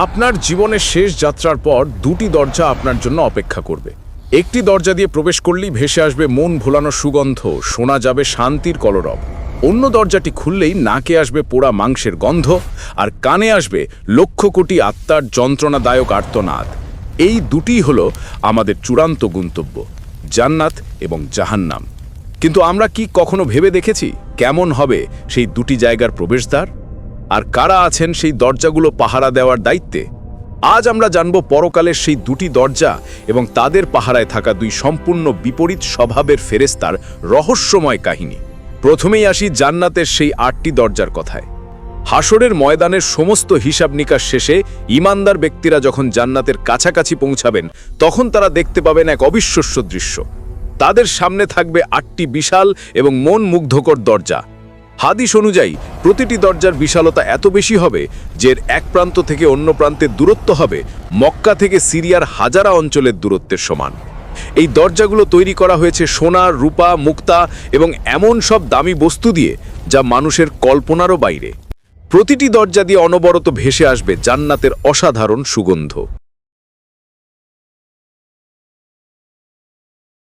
আপনার জীবনের শেষ যাত্রার পর দুটি দরজা আপনার জন্য অপেক্ষা করবে। একটি দরজা দিয়ে প্রবেশ করলেই ভেসে আসবে মন ভোলানো সুগন্ধ, শোনা যাবে শান্তির কলরব। অন্য দরজাটি খুললেই নাকে আসবে পোড়া মাংসের গন্ধ আর কানে আসবে লক্ষ কোটি আত্মার যন্ত্রণাদায়ক আর্তনাদ। এই দুটিই হলো আমাদের চূড়ান্ত গন্তব্য, জান্নাত এবং জাহান্নাম। কিন্তু আমরা কি কখনো ভেবে দেখেছি কেমন হবে সেই দুটি জায়গার প্রবেশদ্বার? আর কারা আছেন সেই দরজাগুলো পাহারা দেওয়ার দায়িত্বে? আজ আমরা জানব পরকালের সেই দুটি দরজা এবং তাদের পাহারায় থাকা দুই সম্পূর্ণ বিপরীত স্বভাবের ফেরেস্তার রহস্যময় কাহিনী। প্রথমেই আসি জান্নাতের সেই আটটি দরজার কথায়। হাসরের ময়দানের সমস্ত হিসাব নিকাশ শেষে ইমানদার ব্যক্তিরা যখন জান্নাতের কাছাকাছি পৌঁছাবেন, তখন তারা দেখতে পাবেন এক অবিশ্বাস্য দৃশ্য। তাদের সামনে থাকবে আটটি বিশাল এবং মন মুগ্ধকর দরজা। হাদিস অনুযায়ী, প্রতিটি দরজার বিশালতা এত বেশি হবে যে এক প্রান্ত থেকে অন্য প্রান্তের দূরত্ব হবে মক্কা থেকে সিরিয়ার হাজারা অঞ্চলের দূরত্বের সমান। এই দরজাগুলো তৈরি করা হয়েছে সোনা, রূপা, মুক্তা এবং এমন সব দামি বস্তু দিয়ে যা মানুষের কল্পনারও বাইরে। প্রতিটি দরজা দিয়ে অনবরত ভেসে আসবে জান্নাতের অসাধারণ সুগন্ধ।